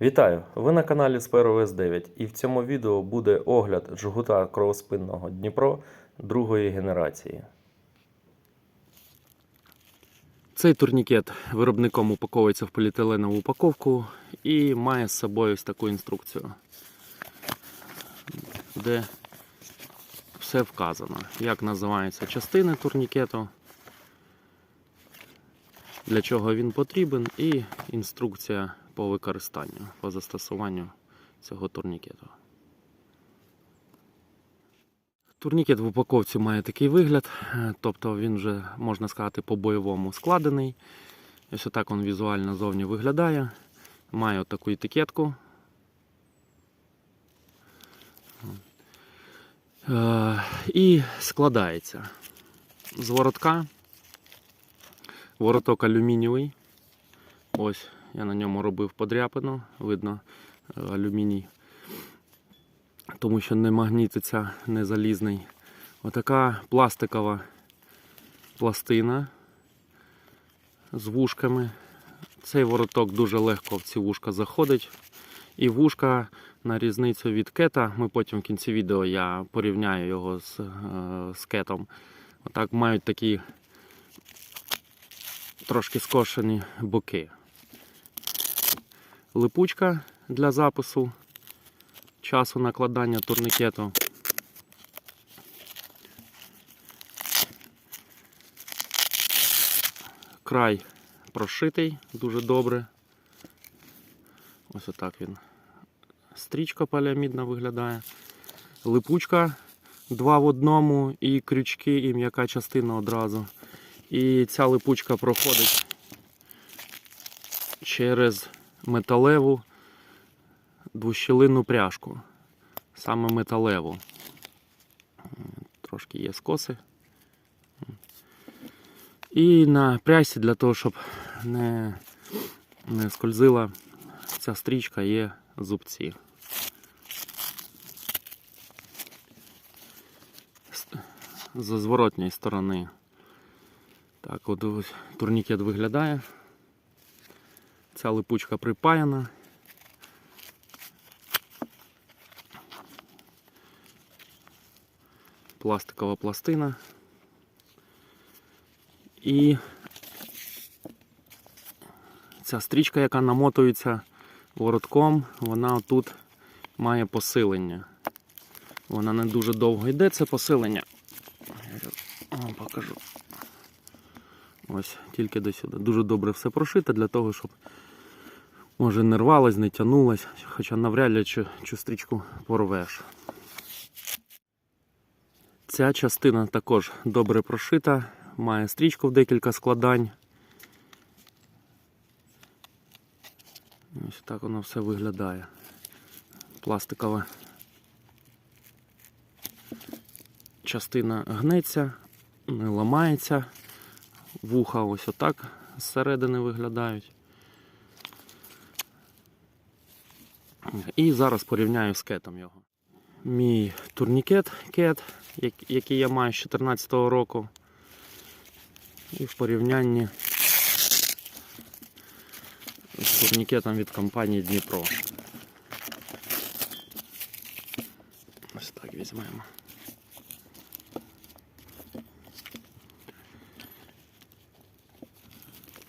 Вітаю! Ви на каналі Sparrow S9 і в цьому відео буде огляд жгута кровоспинного Дніпро другої генерації. Цей турнікет виробником упаковується в поліетиленову упаковку і має з собою ось таку інструкцію, де все вказано, як називаються частини турнікету, для чого він потрібен, і інструкція по використанню, по застосуванню цього турнікету. Турнікет в упаковці має такий вигляд, е, тобто він вже, можна сказати, по-бойовому складений. Ось отак він візуально зовні виглядає. Має таку етикетку. Е, І складається з воротка. Вороток алюмінієвий. Ось я на ньому робив подряпину, видно е, алюміній, тому що не магнітиться, не залізний. Отака пластикова пластина з вушками. Цей вороток дуже легко в ці вушка заходить. І вушка на різницю від кета, ми потім в кінці відео я порівняю його з, е, з кетом. Отак мають такі трошки скошені боки липучка для запису часу накладання турнікету. Край прошитий дуже добре. Ось отак він. Стрічка поліамідна виглядає. Липучка два в одному, і крючки, і м'яка частина одразу. І ця липучка проходить через металеву двущелинну пряжку. Саме металеву. Трошки є скоси. І на прясі для того, щоб не, не скользила ця стрічка, є зубці. З зворотньої сторони. Так, от турнікет виглядає. Ця липучка припаяна. Пластикова пластина. І ця стрічка, яка намотується воротком, вона тут має посилення. Вона не дуже довго йде, це посилення. Я вам покажу. Ось, тільки до сюди. Дуже добре все прошито для того, щоб може не рвалось, не тянулось, хоча навряд ли цю стрічку порвеш. Ця частина також добре прошита, має стрічку в декілька складань. Ось так воно все виглядає. Пластикова частина гнеться, не ламається. Вуха ось отак зсередини виглядають. І зараз порівняю з кетом його. Мій турнікет кет, який я маю з 2014 року. І в порівнянні з турнікетом від компанії Дніпро. Ось так візьмемо.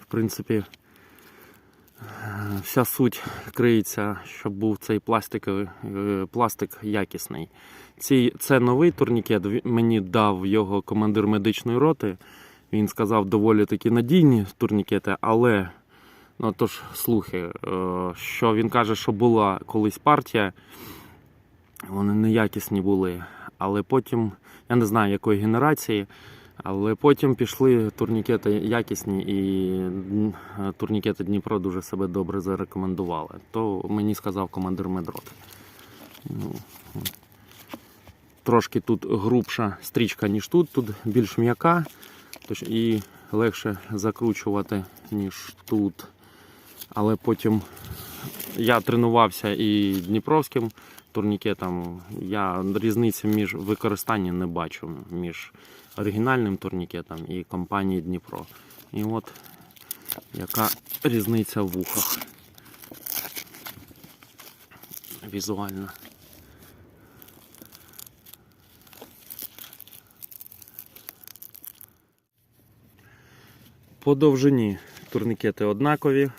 В принципі, вся суть криється, щоб був цей пластиковий е, пластик якісний. Ці, це новий турнікет. Мені дав його командир медичної роти. Він сказав доволі такі надійні турнікети, але ну, тож, слухи, е, що він каже, що була колись партія, вони неякісні були. Але потім, я не знаю якої генерації, але потім пішли турнікети якісні і турнікети Дніпро дуже себе добре зарекомендували. То мені сказав командир медроти. Ну, трошки тут грубша стрічка, ніж тут, тут більш м'яка і легше закручувати, ніж тут. Але потім я тренувався і Дніпровським турнікетом. Я різниці між використанням не бачу між оригінальним турнікетом і компанією Дніпро. І от яка різниця в вухах. візуально. По довжині турнікети однакові.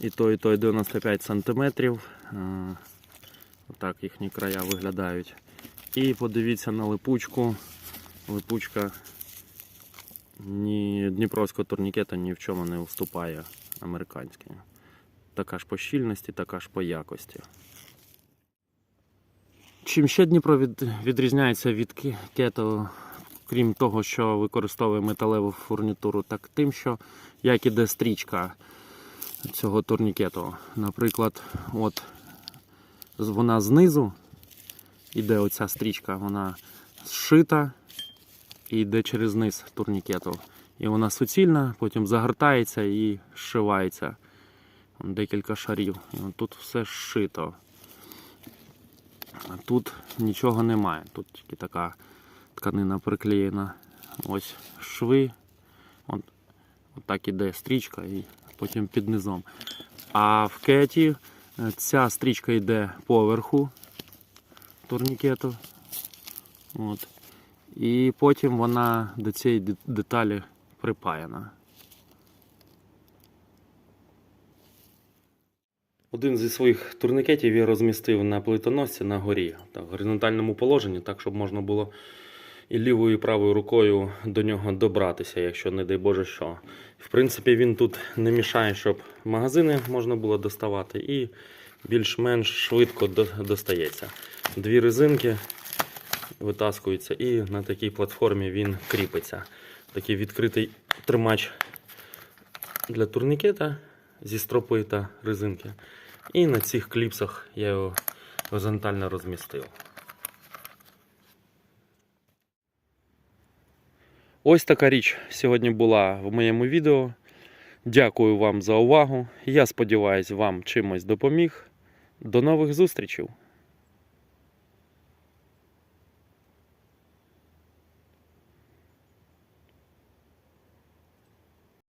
І той, і той 95 см. Отак їхні края виглядають. І подивіться на липучку. Липучка ні дніпровського турнікета ні в чому не уступає американській. Така ж по щільності, така ж по якості. Чим ще Дніпро від, відрізняється від кето, крім того, що використовує металеву фурнітуру, так тим, що як іде стрічка цього турнікету. Наприклад, от вона знизу іде оця стрічка, вона зшита і йде через низ турнікету. І вона суцільна, потім загортається і зшивається. Декілька шарів. І тут все зшито. А тут нічого немає. Тут тільки така тканина приклеєна. Ось шви. От, от так іде стрічка і потім під низом. А в кеті ця стрічка йде поверху турнікету. От. І потім вона до цієї деталі припаяна. Один зі своїх турнікетів я розмістив на плитоносці на горі, в горизонтальному положенні, так, щоб можна було і лівою, і правою рукою до нього добратися, якщо не дай Боже що. В принципі, він тут не мішає, щоб магазини можна було доставати, і більш-менш швидко до- достається. Дві резинки витаскуються, і на такій платформі він кріпиться. Такий відкритий тримач для турнікета зі стропи та резинки. І на цих кліпсах я його горизонтально розмістив. Ось така річ сьогодні була в моєму відео. Дякую вам за увагу. Я сподіваюся, вам чимось допоміг. До нових зустрічей!